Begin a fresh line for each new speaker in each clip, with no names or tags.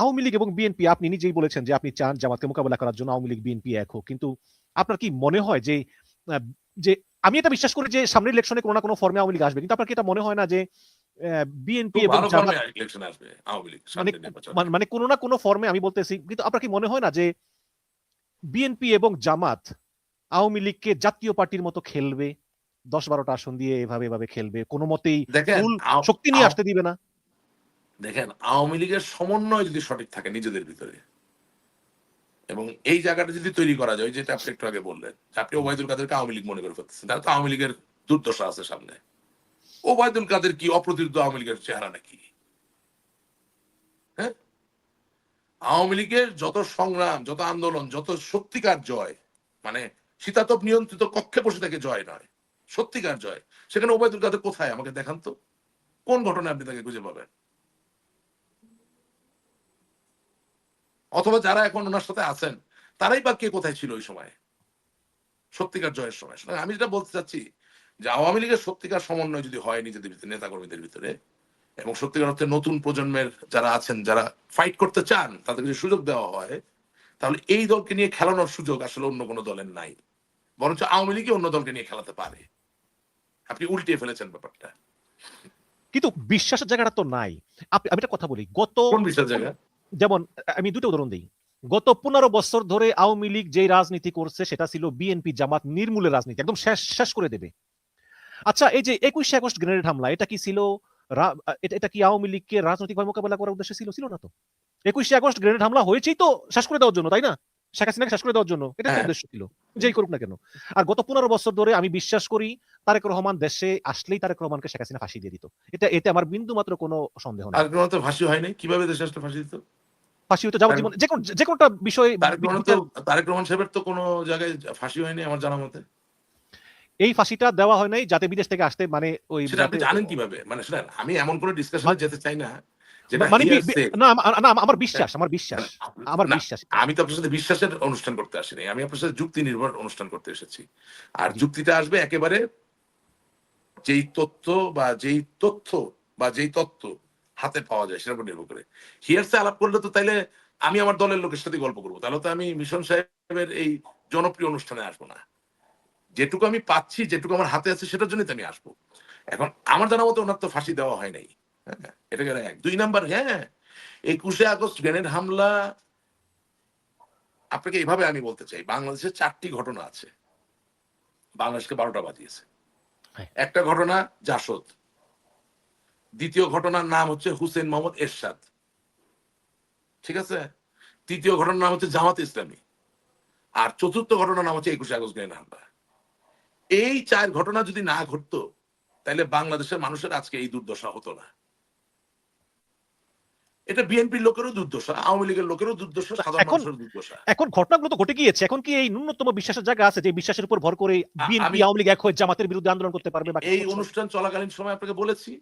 আওয়ামী লীগ এবং বিএনপি আপনি নিজেই বলেছেন যে আপনি চান জামাতকে মোকাবেলা করার জন্য আওয়ামী লীগ বিএনপি এক হোক। কিন্তু আপনার কি মনে হয় যে যে আমি এটা বিশ্বাস করি যে সামনের ইলেকশনে কোনো না কোনো ফর্মে আওয়ামী লীগ আসবে। কিন্তু আপনার কি এটা মনে হয় না যে বিএনপি এবং মানে। মানে- কোনো না কোনো ফর্মে আমি বলতেছি কিন্তু আপনার কি মনে হয় না যে বিএনপি এবং জামাত আওয়ামী লীগকে জাতীয় পার্টির মতো খেলবে? দশ বারোটা আসন দিয়ে এভাবে এভাবে খেলবে। কোনো মতেই শক্তি নিয়ে আসতে দিবে না।
দেখেন, আওয়ামী লীগের সমন্বয় যদি সঠিক থাকে নিজেদের ভিতরে, এবং এই জায়গাটা যদি তৈরি করা যায় যেটা আপনি একটু আগে বললেন আপনি ওবায়দুল কাদেরকে আওয়ামী লীগ মনে করে ফেলতেছেন, তাহলে তো আওয়ামী লীগের দুর্দশা আছে সামনে। ওবায়দুল কাদের কি অপ্রতিরোধ আওয়ামী লীগের চেহারা নাকি? হ্যাঁ? আওয়ামী লীগের যত সংগ্রাম, যত আন্দোলন, যত সত্যিকার জয় মানে শীতাতপ নিয়ন্ত্রিত কক্ষে বসে থেকে জয় নয়, সত্যিকার জয়। সেখানে ওবায়দুল কাদের কোথায়? আমাকে দেখান তো। কোন ঘটনায় আপনি তাকে খুঁজে পাবেন? অথবা যারা এখন ওনার সাথে আছেন তারাই বা কে কোথায় ছিল ওই সময়? সত্যিকার জয়ের সময়। আমি যেটা বলতে চাচ্ছি যে আওয়ামী লীগের সত্যিকার সমন্বয় যদি হয় নিজেদের ভিতরে নেতাকর্মীদের ভিতরে এবং সত্যিকার অর্থে নতুন প্রজন্মের যারা আছেন যারা ফাইট করতে চান তাদেরকে যদি সুযোগ দেওয়া হয় তাহলে এই দলকে নিয়ে খেলানোর সুযোগ আসলে অন্য কোনো দলের নাই। বরঞ্চ আওয়ামী লীগই অন্য দলকে নিয়ে খেলাতে পারে। আপনি উল্টিয়ে ফেলেছেন ব্যাপারটা।
কিন্তু বিশ্বাসের জায়গাটা তো নাই। আপনি আমি একটা কথা বলি গত
কোন বিষয় জায়গা?
যেমন আমি দুটো উদাহরণ দিই। গত পনেরো বছর ধরে আওয়ামী লীগ যেই রাজনীতি করছে সেটা ছিল বিএনপি জামাত নির্মূলের রাজনীতি একদম শেষ শেষ করে দেবে। আচ্ছা এই যে একুশে আগস্ট গ্রেনেড হামলা এটা কি ছিল এটা কি আওয়ামী লীগকে রাজনৈতিকভাবে মোকাবেলা করার উদ্দেশ্য ছিল? ছিল না তো। একুশে আগস্ট গ্রেনেড হামলা হয়েছেই তো শেষ করে দেওয়ার জন্য তাই না? শেখ হাসিনাকে শেষ করে দেওয়ার জন্য এটা
হ্যাঁ।
উদ্দেশ্য ছিল যেই করুক না কেন। আর গত পনেরো বছর ধরে আমি বিশ্বাস করি তারেক রহমান দেশে আসলেই তারেক রহমানকে শেখ হাসিনা ফাঁসি দিয়ে দিত। এটা এতে আমার বিন্দু মাত্র কোনো সন্দেহ নেই।
কোনো ফাঁসি হয় নাই কীভাবে দেশে আসলে ফাঁসি দিত?
ফাঁসি হতো যাবজ্জীবন যে কোনো যে কোনোটা বিষয়ে
তারেক রহমান সাহেবের তো কোনো জায়গায় ফাঁসি হয়নি আমার জানা মতে।
এই ফাঁসিটা দেওয়া হয় নাই যাতে বিদেশ থেকে আসতে মানে ওই
আপনি জানেন কীভাবে? মানে শুনেন আমি এমন কোনো ডিসকাশনে যেতে চাই না
মানে না না আমার বিশ্বাস আমার বিশ্বাস আমার বিশ্বাস।
আমি তো আপনার সাথে বিশ্বাসের অনুষ্ঠান করতে আসিনি আমি আপনার সাথে যুক্তি নির্ভর অনুষ্ঠান করতে এসেছি। আর যুক্তিটা আসবে একেবারে যেই তথ্য বা যেই তথ্য বা যেই তত্ত্ব হাতে পাওয়া যায় সেটার উপর নির্ভর করে। হিয়ারসে আলাপ করলে তো তাইলে আমি আমার দলের লোকের সাথে গল্প করব। তাহলে তো আমি মিশন সাহেবের এই জনপ্রিয় অনুষ্ঠানে আসব না। যেটুকু আমি পাচ্ছি যেটুকু আমার হাতে আছে সেটার জন্যই তো আমি আসব। এখন আমার জানা মতো ওনার তো ফাঁসি দেওয়া হয় নাই। হ্যাঁ এটা গেল এক। দুই নাম্বার হ্যাঁ একুশে আগস্ট গ্রেনেড হামলা। আপনাকে এইভাবে আমি বলতে চাই বাংলাদেশে চারটি ঘটনা আছে। বাংলাদেশকে বারোটা বাজিয়েছে।
হ্যাঁ।
একটা ঘটনা জাসদ। দ্বিতীয় ঘটনার নাম হচ্ছে হুসেন মোহাম্মদ এরশাদ। ঠিক আছে? তৃতীয় ঘটনার নাম হচ্ছে জামাত ইসলামী। আর চতুর্থ ঘটনার নাম হচ্ছে একুশে আগস্ট গ্রেনেড হামলা। এই চার ঘটনা যদি না ঘটতো তাহলে বাংলাদেশের মানুষের আজকে এই দুর্দশা হতো না। এটা বিএনপির লোকেরও দুর্দশা আওয়ামী লীগের লোকেরও দুর্দশা সাধারণ
এখন-
মানুষের দুর্দশা।
এখন ঘটনাগুলো তো ঘটে গিয়েছে। এখন কি এই ন্যূনতম বিশ্বাসের জায়গা আছে যে বিশ্বাসের উপর ভর করে বিএনপি আওয়ামী লীগ এক হয়ে জামাতের বিরুদ্ধে আন্দোলন করতে পারবে
এই অনুষ্ঠান চলাকালীন সময় আপনাকে বলেছি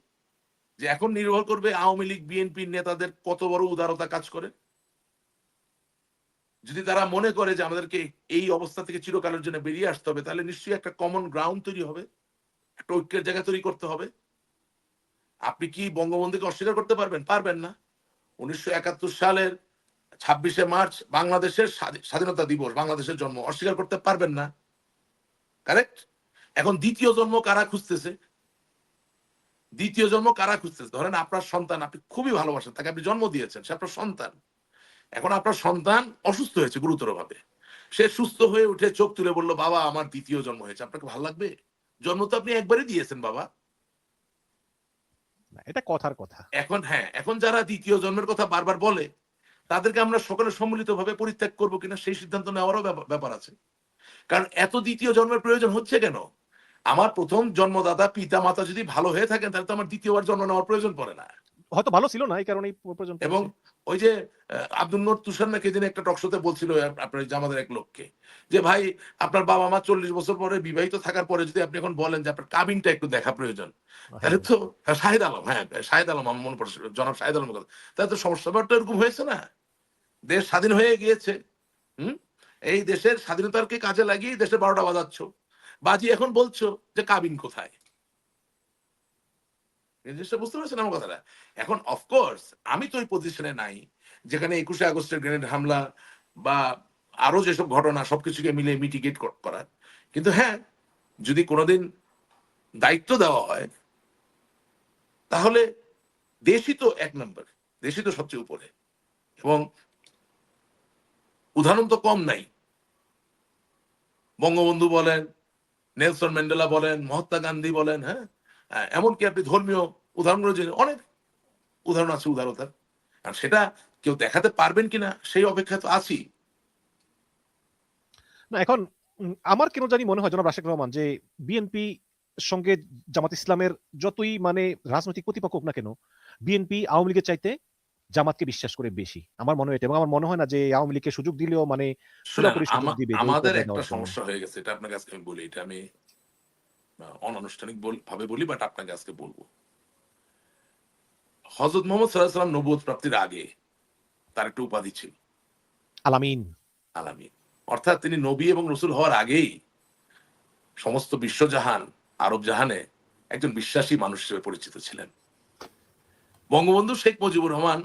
যে এখন নির্ভর করবে আওয়ামী লীগ, বিএনপির নেতাদের কত বড় উদারতা কাজ করে। যদি তারা মনে করে যে আমাদেরকে এই অবস্থা থেকে চিরকালের জন্য বেরিয়ে আসতে হবে, তাহলে নিশ্চয়ই একটা কমন গ্রাউন্ড তৈরি হবে, একটা ঐক্যের জায়গা তৈরি করতে হবে। আপনি কি বঙ্গবন্ধুকে অস্বীকার করতে পারবেন? পারবেন না। উনিশশো একাত্তর সালের ছাব্বিশে মার্চ বাংলাদেশের স্বাধীনতা দিবস, বাংলাদেশের জন্ম। অস্বীকার করতে পারবেন না। কারেক্ট এখন দ্বিতীয় জন্ম কারা খুঁজতেছে? দ্বিতীয় জন্ম কারা খুঁজতেছে? ধরেন আপনার সন্তান আপনি খুবই ভালোবাসেন তাকে আপনি জন্ম দিয়েছেন সে আপনার সন্তান। এখন আপনার সন্তান অসুস্থ হয়েছে গুরুতর ভাবে সে সুস্থ হয়ে উঠে চোখ তুলে বলল বাবা আমার দ্বিতীয় জন্ম হয়েছে আপনাকে ভালো লাগবে? জন্ম তো আপনি একবারই দিয়েছেন বাবা।
এটা কথার কথা।
এখন হ্যাঁ এখন যারা দ্বিতীয় জন্মের কথা বারবার বলে তাদেরকে আমরা সকলে সম্মিলিত ভাবে পরিত্যাগ করব কিনা সেই সিদ্ধান্ত নেওয়ারও ব্যাপার আছে। কারণ এত দ্বিতীয় জন্মের প্রয়োজন হচ্ছে কেন? আমার প্রথম জন্মদাতা পিতা মাতা যদি ভালো হয়ে থাকেন তাহলে তো আমার দ্বিতীয়বার জন্ম নেওয়ার প্রয়োজন পড়ে না।
হয়তো ভালো ছিল না এই কারণে পর্যন্ত
এবং ওই যে আব্দুল নোর তুষার নাকি দিন একটা টকশোতে বলছিল আপনার আমাদের এক লোককে যে ভাই আপনার বাবা মা চল্লিশ বছর পরে বিবাহিত থাকার পরে যদি আপনি এখন বলেন যে আপনার কাবিনটা একটু দেখা প্রয়োজন তাহলে তো হ্যাঁ, শাহেদ আলম হ্যাঁ শাহেদ আলম আমার মনে পড়ছে জনাব শাহেদ আলম কথা। তাহলে তো সমস্যা ব্যাপারটা এরকম হয়েছে না? দেশ স্বাধীন হয়ে গিয়েছে হুম? এই দেশের স্বাধীনতাকে কাজে লাগিয়ে দেশের বারোটা বাজাচ্ছ। বাজি এখন বলছো যে কাবিন কোথায়? জিনিসটা বুঝতে পারছেন আমার কথাটা? এখন অফকোর্স আমি তো ওই পজিশনে নাই, যেখানে একুশে আগস্টের গ্রেনেড হামলা বা আরও যেসব ঘটনা, সবকিছুকে মিলে মিটিগেট করার। কিন্তু হ্যাঁ যদি কোনোদিন দায়িত্ব দেওয়া হয়, তাহলে দেশই তো এক নম্বর দেশই তো সবচেয়ে উপরে। এবং উদাহরণ তো কম নাই। বঙ্গবন্ধু বলেন নেলসন ম্যান্ডেলা বলেন, মহাত্মা গান্ধী বলেন হ্যাঁ? এমনকি আপনি ধর্মীয় উদাহরণগুলো যে অনেক উদাহরণ আছে উদারতার। আর সেটা কেউ দেখাতে পারবেন কিনা সেই অপেক্ষা তো আছি।
না, এখন আমার কেন জানি মনে হয়, জনাব রাশেক রহমান, যে বিএনপি সঙ্গে জামাত ইসলামের যতই মানে রাজনৈতিক প্রতিপক্ষ হোক না কেন বিএনপি আওয়ামী লীগের চাইতে জামাতকে বিশ্বাস করে বেশি। আমার মনে হয় এবং আমার মনে হয় না যে আওয়ামী লীগকে সুযোগ দিলেও মানে
আমাদের একটা সমস্যা হয়ে গেছে এটা আপনাকে আজকে আমি বলি। এটা আমি অনানুষ্ঠানিক ভাবে বলি বাট আপনাকে আজকে বলব। হজরত মোহাম্মদ সাল্লাহ সাল্লাম প্রাপ্তির আগে তার একটা উপাধি ছিল।
আলামিন
আলামিন অর্থাৎ তিনি নবী এবং রসুল হওয়ার আগেই সমস্ত বিশ্বজাহান আরব জাহানে একজন বিশ্বাসী মানুষ হিসেবে পরিচিত ছিলেন। বঙ্গবন্ধু শেখ মুজিবুর রহমান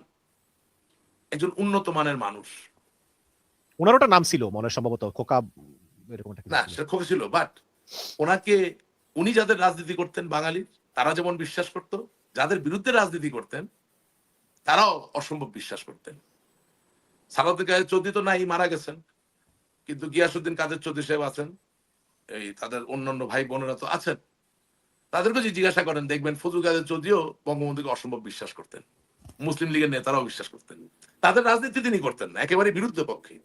একজন উন্নত মানের মানুষ।
ওনার ওটা নাম ছিল মনে হয় সম্ভবত খোকা এরকম একটা
না সেটা খুবই ছিল বাট ওনাকে উনি যাদের রাজনীতি করতেন বাঙালির তারা যেমন বিশ্বাস করত যাদের বিরুদ্ধে রাজনীতি করতেন তারাও অসম্ভব বিশ্বাস করতেন। সালাউদ্দিন কাদের চৌধুরী তো নাই মারা গেছেন কিন্তু গিয়াসুদ্দিন কাদের চৌধুরী সাহেব আছেন এই তাদের অন্যান্য ভাই বোনেরা তো আছেন। তাদেরকে যদি জিজ্ঞাসা করেন দেখবেন ফজল কাদের চৌধুরীও বঙ্গবন্ধুকে অসম্ভব বিশ্বাস করতেন। মুসলিম লীগের নেতারাও বিশ্বাস করতেন। তাদের রাজনীতি তিনি করতেন না, একেবারে বিরুদ্ধ পক্ষে।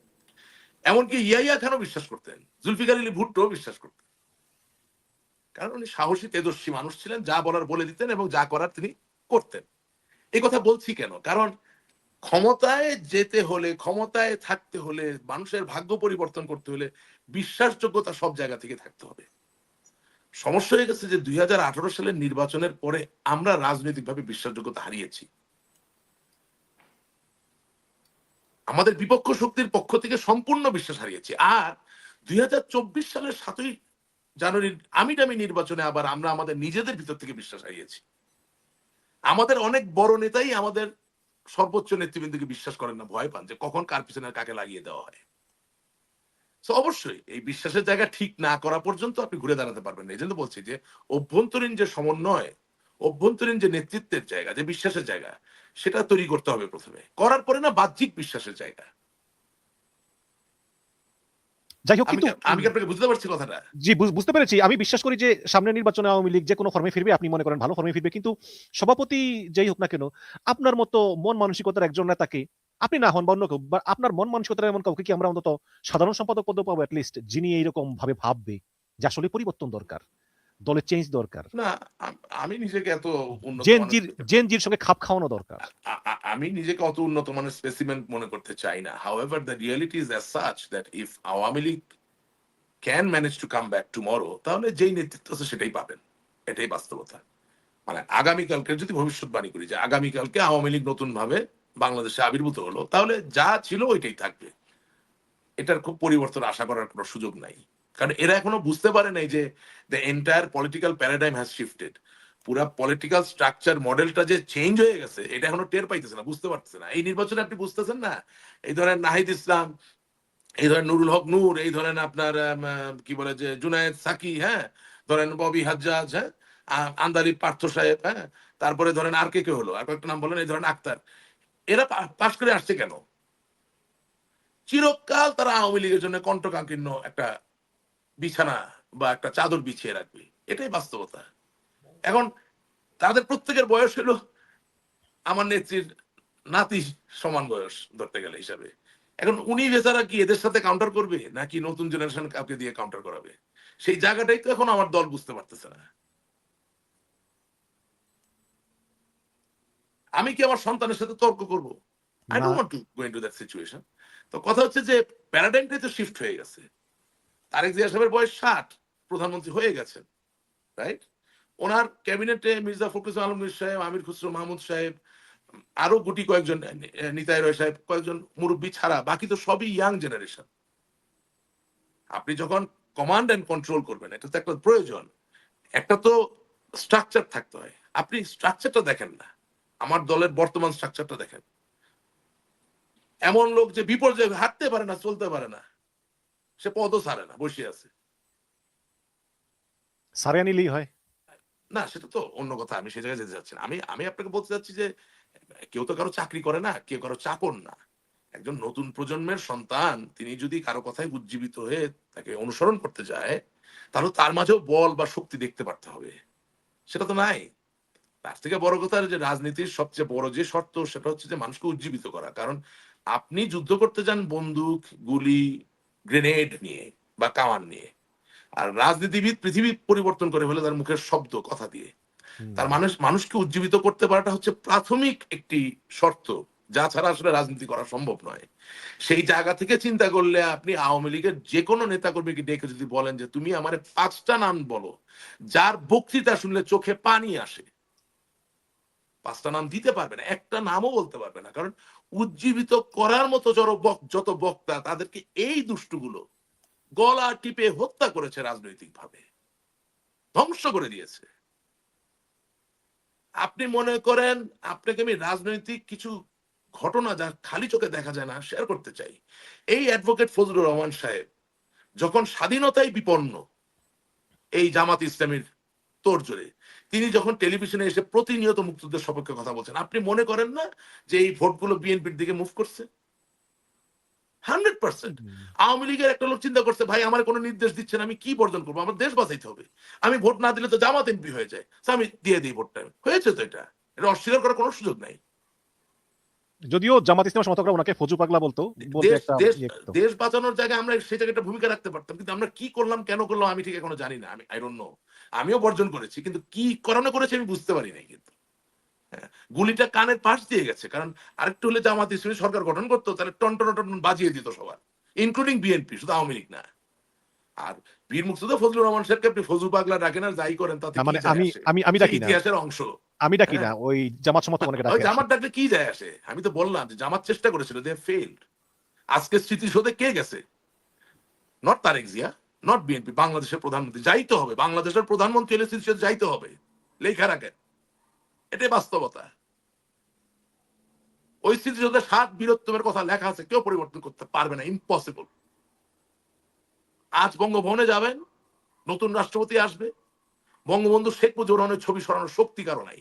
এমনকি ইয়াইয়া খানও বিশ্বাস করতেন, জুলফিকার আলী ভুট্টো বিশ্বাস করতেন। কারণ উনি সাহসী, তেজস্বী মানুষ ছিলেন, যা বলার বলে দিতেন এবং যা করার তিনি করতেন। এই কথা বলছি কেন? কারণ ক্ষমতায় যেতে হলে, ক্ষমতায় থাকতে হলে, মানুষের ভাগ্য পরিবর্তন করতে হলে বিশ্বাসযোগ্যতা সব জায়গা থেকে থাকতে হবে। সমস্যা হয়ে গেছে যে দুই হাজার আঠারো সালের নির্বাচনের পরে আমরা রাজনৈতিকভাবে বিশ্বাসযোগ্যতা হারিয়েছি। আমাদের বিপক্ষ শক্তির পক্ষ থেকে সম্পূর্ণ বিশ্বাস হারিয়েছি। আর দুই হাজার চব্বিশ সালের সাতই জানুয়ারির আমি টামি নির্বাচনে আবার আমরা আমাদের নিজেদের ভিতর থেকে বিশ্বাস হারিয়েছি। আমাদের অনেক বড় নেতাই আমাদের সর্বোচ্চ নেতৃবৃন্দকে বিশ্বাস করেন না, ভয় পান যে কখন কার পিছনে কাকে লাগিয়ে দেওয়া হয়। অবশ্যই এই বিশ্বাসের জায়গা ঠিক না করা পর্যন্ত আপনি ঘুরে দাঁড়াতে পারবেন না। এই জন্য বলছি যে অভ্যন্তরীণ যে সমন্বয়, অভ্যন্তরীণ যে নেতৃত্বের জায়গা, যে বিশ্বাসের জায়গা সেটা তৈরি করতে হবে প্রথমে। করার পরে না বাহ্যিক বিশ্বাসের জায়গা।
যাই হোক কিন্তু
আমি আপনাকে বুঝতে পারছি কথাটা?
জি বুঝতে পেরেছি। আমি বিশ্বাস করি যে সামনের নির্বাচনে আওয়ামী লীগ যে কোনো ফর্মে ফিরবে আপনি মনে করেন ভালো ফর্মে ফিরবে কিন্তু সভাপতি যেই হোক না কেন আপনার মতো মন মানসিকতার একজন নেতাকে আপনি না হন বা অন্য কেউ বা আপনার মন মানসিকতার এমন কাউকে কি আমরা অন্তত সাধারণ সম্পাদক পদ পাবো লিস্ট যিনি এইরকম ভাবে ভাববে যে আসলে পরিবর্তন দরকার? দলের চেঞ্জ দরকার।
না আমি নিজেকে এত উন্নত
জেনজির জেনজির সঙ্গে খাপ খাওয়ানো দরকার।
আমি নিজেকে অত উন্নত মানের স্পেসিমেন্ট মনে করতে চাই না। However the reality is as such that if Awami League can manage to come back tomorrow তাহলে যেই নেতৃত্ব আছে সেটাই পাবেন। এটাই বাস্তবতা। মানে আগামীকালকে যদি ভবিষ্যৎবাণী করি যে আগামীকালকে আওয়ামী লীগ নতুন ভাবে বাংলাদেশে আবির্ভূত হলো তাহলে যা ছিল ওইটাই থাকবে। এটার খুব পরিবর্তন আশা করার কোনো সুযোগ নাই। কারণ এরা এখনও বুঝতে পারে নাই যে the entire political paradigm has shifted পুরা পলিটিক্যাল স্ট্রাকচার মডেলটা যে চেঞ্জ হয়ে গেছে, এটা এখনও টের পাইতেছে না, বুঝতে পারতেছে না। এই নির্বাচনে আপনি বুঝতেছেন না? এই ধরেন নাহিদ ইসলাম, এই ধরেন নুরুল হক নূর, এই ধরেন আপনার কি বলে যে জুনায়েদ সাকি হ্যাঁ? ধরেন ববি হাজ্জাজ হ্যাঁ? আন্দালি পার্থ সাহেব হ্যাঁ? তারপরে ধরেন আর কে কে হলো? আর কয়েকটা নাম বলেন, এই ধরেন আক্তার। এরা পাশ করে আসছে কেন? চিরকাল তারা আওয়ামী লীগের জন্য কণ্ঠকাঙ্কীর্ণ একটা বিছানা বা একটা চাদর বিছিয়ে রাখবে। এটাই বাস্তবতা। এখন তাদের প্রত্যেকের বয়স হলো আমার নেত্রীর নাতি সমান বয়স ধরতে গেলে হিসাবে। এখন উনি বেচারা কি এদের সাথে কাউন্টার করবে নাকি নতুন জেনারেশন কাউকে দিয়ে কাউন্টার করাবে? সেই জায়গাটাই তো এখন আমার দল বুঝতে পারতেছে না। আমি কি আমার সন্তানের সাথে তর্ক করব? I. Don't want to go into that situation তো কথা হচ্ছে যে প্যারাডাইমটাই তো শিফট হয়ে গেছে। তারেক জিয়া সাহেবের বয়স ষাট, প্রধানমন্ত্রী হয়ে গেছেন রাইট ওনার ক্যাবিনেটে মির্জা ফখরুল আলমগীর সাহেব, আমির খুসরো মাহমুদ সাহেব, আরও গুটি কয়েকজন নিতাই রয় সাহেব, কয়েকজন মুরব্বী ছাড়া, বাকি তো সবই ইয়াং জেনারেশন। আপনি যখন কমান্ড এন্ড কন্ট্রোল করবেন, এটা তো একটা প্রয়োজন। একটা তো স্ট্রাকচার থাকতে হয়। আপনি স্ট্রাকচারটা দেখেন না। আমার দলের বর্তমান স্ট্রাকচারটা দেখেন। এমন লোক যে বিপর্যয়ে হাঁটতে পারে না, চলতে পারে না। সে পদও ছাড়ে না বসে আছে।
সারিয়া নিলেই হয়?
না সেটা তো অন্য কথা আমি সে জায়গায় যেতে চাচ্ছি না। আমি আমি আপনাকে বলতে চাচ্ছি যে কেউ তো কারও চাকরি করে না কেউ কারও চাকর না। একজন নতুন প্রজন্মের সন্তান তিনি যদি কারও কথায় উজ্জীবিত হয়ে তাকে অনুসরণ করতে যায় তাহলে তার মাঝেও বল বা শক্তি দেখতে পারতে হবে। সেটা তো নাই। তার থেকে বড় কথা যে রাজনীতির সবচেয়ে বড় যে শর্ত সেটা হচ্ছে যে মানুষকে উজ্জীবিত করা। কারণ আপনি যুদ্ধ করতে যান বন্দুক গুলি গ্রেনেড নিয়ে বা কামান নিয়ে। আর রাজনীতিবিদ পৃথিবী পরিবর্তন করে ফেলে তার মুখের শব্দ কথা দিয়ে। তার মানুষ মানুষকে উজ্জীবিত করতে পারাটা হচ্ছে প্রাথমিক একটি শর্ত যা ছাড়া আসলে রাজনীতি করা সম্ভব নয়। সেই জায়গা থেকে চিন্তা করলে আপনি আওয়ামী লীগের যে কোনো নেতা কর্মীকে ডেকে যদি বলেন যে তুমি আমার পাঁচটা নাম বলো যার বক্তৃতা শুনলে চোখে পানি আসে। পাঁচটা নাম দিতে পারবে না একটা নামও বলতে পারবে না। কারণ উজ্জীবিত করার মতো যত বক- যত বক্তা, তাদেরকে এই দুষ্টুগুলো গলা টিপে হত্যা করেছে রাজনৈতিকভাবে। ধ্বংস করে দিয়েছে। আপনি মনে করেন, আপনাকে আমি রাজনৈতিক কিছু ঘটনা যা খালি চোখে দেখা যায় না শেয়ার করতে চাই। এই অ্যাডভোকেট ফজলুর রহমান সাহেব যখন স্বাধীনতায় বিপন্ন, এই জামাত ইসলামীর তোড়জোড়ে তিনি যখন টেলিভিশনে এসে প্রতিনিয়ত মুক্তিযুদ্ধের সপক্ষে কথা বলছেন আপনি মনে করেন না যে এই ভোটগুলো বিএনপির দিকে মুভ করছে? হান্ড্রেড পার্সেন্ট আওয়ামী লীগের একটা লোক চিন্তা করছে ভাই আমার কোনো নির্দেশ দিচ্ছেন আমি কি বর্জন করব? আমার দেশ বাঁচাইতে হবে। আমি ভোট না দিলে তো জামাত এমপি হয়ে যায়। আমি দিয়ে দিই ভোটটা। হয়েছে তো এটা। এটা অস্বীকার করার কোনো সুযোগ নাই।
যদিও জামাত ইসলামের সমর্থকরা ওনাকে ফজু পাগলা বলতো
দেশ
ইয়ে
বাঁচানোর জায়গায় আমরা সেই জায়গায় একটা ভূমিকা রাখতে পারতাম কিন্তু আমরা কি করলাম কেন করলাম আমি ঠিক এখনও জানি না। আমি আই ডোন্ট নো আমিও বর্জন করেছি কিন্তু কি কারণে করেছে আমি বুঝতে পারি নাই কিন্তু। হ্যাঁ, গুলিটা কানের পাশ দিয়ে গেছে কারণ আরেকটু হলে জামাত ইসলামী সরকার গঠন করতো তাহলে টন টন বাজিয়ে দিত সবার ইনক্লুডিং বিএনপি শুধু আওয়ামী লীগ না। আর বীর মুক্তিযোদ্ধা ফজলুর রহমান সাহেবকে আপনি ফজলু পাগলা ডাকেন আর যাই করেন তাতে
মানে আমি আমি আমি ডাকি না।
ইতিহাসের অংশ।
আমি ডাকি
হ্যাঁ।
না ওই জামাত সমর্থক অনেকে ডাকে
জামাত ডাকলে কি যায় আসে? আমি তো বললাম যে জামাত চেষ্টা করেছিল দে ফেইল্ড আজকে স্মৃতিসৌধে কে গেছে? Not Tarique Zia. Not BNP বাংলাদেশের প্রধানমন্ত্রী। যাইতে হবে, বাংলাদেশের প্রধানমন্ত্রী হলে স্মৃতিসৌধে যাইতে হবে লেখা রাখেন এটাই বাস্তবতা। ওই স্মৃতিসৌধে সাত বীরত্বের কথা লেখা আছে, কেউ পরিবর্তন করতে পারবে না ইম্পসিবল আজ বঙ্গভবনে যাবেন, নতুন রাষ্ট্রপতি আসবে। বঙ্গবন্ধু শেখ মুজিবুর রহমানের ছবি সরানোর শক্তি কারও নাই,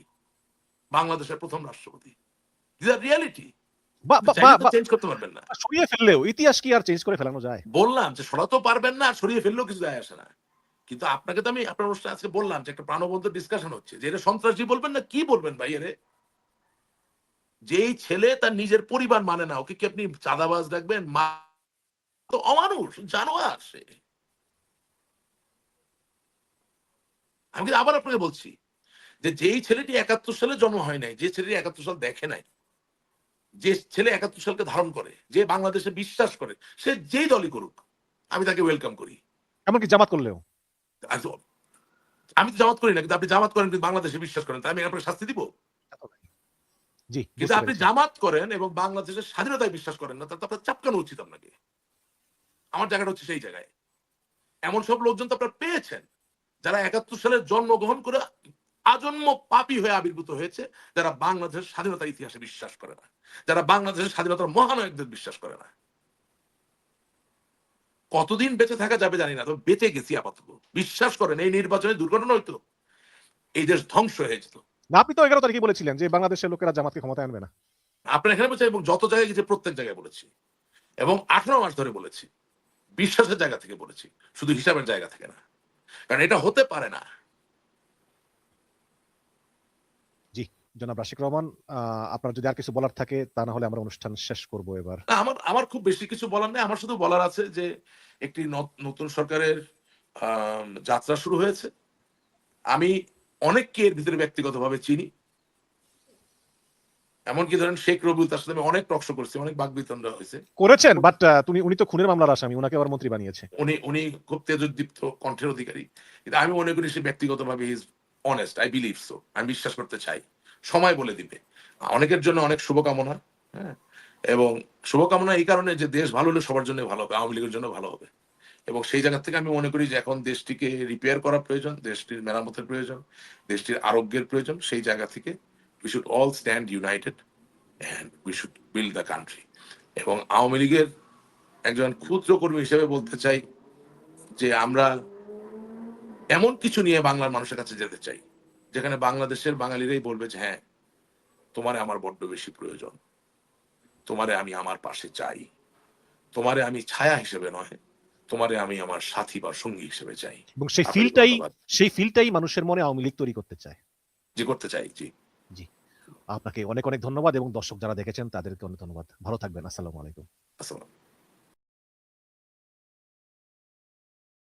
বাংলাদেশের প্রথম রাষ্ট্রপতি। দিস আর রিয়ালিটি চেঞ্জ করতে পারবেন না।
সরিয়ে ফেললেও ইতিহাস কি আর চেঞ্জ করে ফেলানো যায়?
বললাম যে সরাতেও পারবেন না সরিয়ে ফেললেও কিছু যায় আসে না। কিন্তু আপনাকে তো আমি আপনার অনুষ্ঠানে আজকে বললাম যে একটা প্রাণবন্ত ডিসকাশন হচ্ছে যে এটা সন্ত্রাসী বলবেন না কি বলবেন ভাই এরে? যেই ছেলে তার নিজের পরিবার মানে না ওকে কি আপনি চাঁদাবাজ ডাকবেন মা তো অমানুষ জানোয়ার সে। আমি কিন্তু আবার আপনাকে বলছি যে যেই ছেলেটি একাত্তর সালে জন্ম হয় নাই যে ছেলেটি একাত্তর সাল দেখে নাই যে ছেলে একাত্তর সালকে ধারণ করে যে বাংলাদেশে বিশ্বাস করে সে যেই দলই করুক আমি তাকে ওয়েলকাম করি।
এমনকি জামাত করলেও।
আমি তো জামাত করি না কিন্তু আপনি জামাত করেন কিন্তু বাংলাদেশে বিশ্বাস করেন তাই আমি আপনাকে শাস্তি দিব?
জি
কিন্তু আপনি জামাত করেন এবং বাংলাদেশের স্বাধীনতায় বিশ্বাস করেন না তাতে আপনার চাপকানো উচিত আপনাকে? আমার জায়গাটা হচ্ছে সেই জায়গায়। এমন সব লোকজন তো আপনারা পেয়েছেন যারা একাত্তর সালে জন্মগ্রহণ করে আজন্ম পাপী হয়ে আবির্ভূত হয়েছে যারা বাংলাদেশের স্বাধীনতার ইতিহাসে বিশ্বাস করে না যারা বাংলাদেশের স্বাধীনতার মহানায়কদের বিশ্বাস করে না। কতদিন বেঁচে থাকা যাবে জানি না তবে বেঁচে গেছি আপাতত। বিশ্বাস করেন এই নির্বাচনে দুর্ঘটনা হইতো এই দেশ ধ্বংস হয়ে যেত।
আপনি তো এগারো তারিখে বলেছিলেন যে বাংলাদেশের লোকেরা জামাতকে ক্ষমতায় আনবে না।
আপনার এখানে বলছি এবং যত জায়গায় গেছে প্রত্যেক জায়গায় বলেছি এবং আঠারো মাস ধরে বলেছি বিশ্বাসের জায়গা থেকে বলেছি শুধু হিসাবের জায়গা থেকে না। কারণ এটা হতে পারে না।
জনাব রাশিক রহমান আপনার যদি আর কিছু বলার থাকে তা না হলে আমরা অনুষ্ঠান শেষ করব এবার।
আমার আমার খুব বেশি কিছু বলার নেই। আমার শুধু বলার আছে যে একটি নতুন সরকারের যাত্রা শুরু হয়েছে। আমি অনেককে এর ভিতরে ব্যক্তিগতভাবে চিনি। এমনকি ধরেন শেখ রবিউল তার সাথে আমি অনেক টকশো করছি অনেক বাগবিতণ্ডা হয়েছে।
করেছেন বাট তুমি উনি তো খুনের মামলার আসামি উনাকে আবার মন্ত্রী বানিয়েছে।
উনি উনি খুব তেজোদ্দীপ্ত কণ্ঠের অধিকারী। কিন্তু আমি মনে করি সে ব্যক্তিগতভাবে is honest I believe so আমি বিশ্বাস করতে চাই। সময় বলে দিবে। অনেকের জন্য অনেক শুভকামনা হ্যাঁ? এবং শুভকামনা এই কারণে যে দেশ ভালো হলে সবার জন্য ভালো হবে, আওয়ামী লীগের জন্য ভালো হবে। এবং সেই জায়গা থেকে আমি মনে করি যে এখন দেশটিকে রিপেয়ার করা প্রয়োজন, দেশটির মেরামতের প্রয়োজন, দেশটির আরোগ্যের প্রয়োজন, সেই জায়গা থেকে we should all stand united and we should build the country এবং আওয়ামী লীগের একজন ক্ষুদ্র কর্মী হিসেবে বলতে চাই যে আমরা এমন কিছু নিয়ে বাংলার মানুষের কাছে যেতে চাই। যেখানে বাংলাদেশের বাঙালিরাই বলবে যে হ্যাঁ তোমারে আমার বড্ড বেশি প্রয়োজন। তোমারে আমি আমার পাশে চাই। তোমারে আমি ছায়া হিসেবে নয় তোমারে আমি আমার সাথী বা সঙ্গী হিসেবে চাই।
এবং সেই ফিলটাই সেই ফিলটাই মানুষের মনে আওয়ামী লীগ তৈরি করতে চায়।
যে করতে চাই জি। জি।
আপনাকে অনেক অনেক ধন্যবাদ এবং দর্শক যারা দেখেছেন তাদেরকে অনেক ধন্যবাদ। ভালো থাকবেন আসসালামু আলাইকুম।
আসসালাম।